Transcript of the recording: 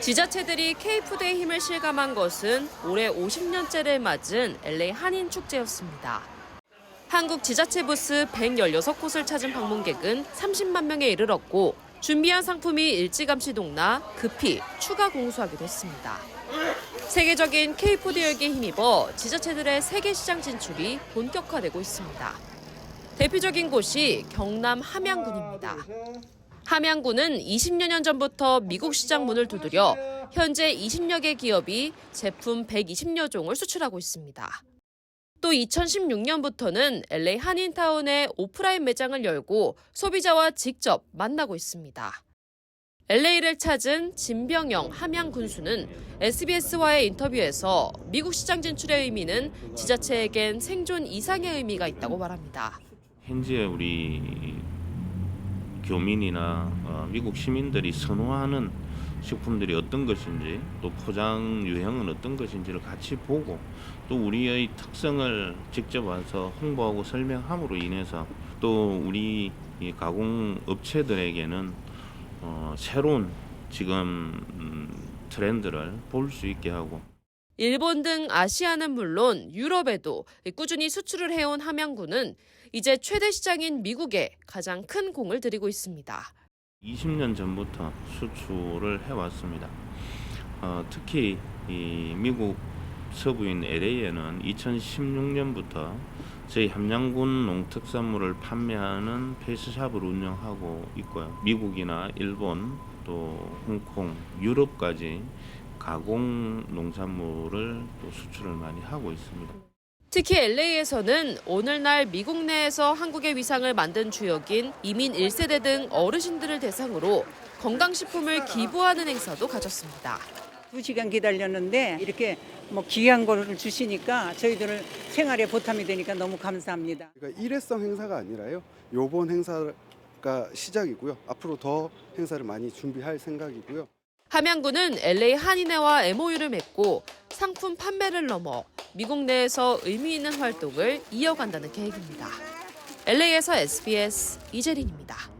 지자체들이 K푸드의 힘을 실감한 것은 올해 50년째를 맞은 LA 한인 축제였습니다. 한국 지자체 부스 116곳을 찾은 방문객은 30만 명에 이르렀고 준비한 상품이 일찌감치 동나 급히 추가 공수하기도 했습니다. 세계적인 K푸드 열기에 힘입어 지자체들의 세계 시장 진출이 본격화되고 있습니다. 대표적인 곳이 경남 함양군입니다. 함양군은 20여 년 전부터 미국 시장 문을 두드려 현재 20여 개 기업이 제품 120여 종을 수출하고 있습니다. 또 2016년부터는 LA 한인타운에 오프라인 매장을 열고 소비자와 직접 만나고 있습니다. LA를 찾은 진병영 함양 군수는 SBS와의 인터뷰에서 미국 시장 진출의 의미는 지자체에겐 생존 이상의 의미가 있다고 말합니다. 현재 우리 교민이나 어, 미국 시민들이 선호하는 식품들이 어떤 것인지 또 포장 유형은 어떤 것인지를 같이 보고 또 우리의 특성을 직접 와서 홍보하고 설명함으로 인해서 또 우리 이 가공 업체들에게는 어, 새로운 지금 음, 트렌드를 볼 수 있게 하고 일본 등 아시아는 물론 유럽에도 꾸준히 수출을 해온 함양군은 이제 최대 시장인 미국에 가장 큰 공을 들이고 있습니다. 20년 전부터 수출을 해왔습니다. 어, 특히 이 미국 서부인 LA에는 2016년부터 저희 함양군 농특산물을 판매하는 페이스샵을 운영하고 있고요. 미국이나 일본 또 홍콩, 유럽까지 가공 농산물을 또 수출을 많이 하고 있습니다. 특히 LA에서는 오늘날 미국 내에서 한국의 위상을 만든 주역인 이민 1세대 등 어르신들을 대상으로 건강식품을 기부하는 행사도 가졌습니다. 두 시간 기다렸는데 이렇게 뭐 귀한 거를 주시니까 저희들 생활에 보탬이 되니까 너무 감사합니다. 그러니까 일회성 행사가 아니라요. 요번 행사가 시작이고요. 앞으로 더 행사를 많이 준비할 생각이고요. 함양군은 LA 한인회와 MOU를 맺고 상품 판매를 넘어 미국 내에서 의미 있는 활동을 이어간다는 계획입니다. LA에서 SBS 이재린입니다.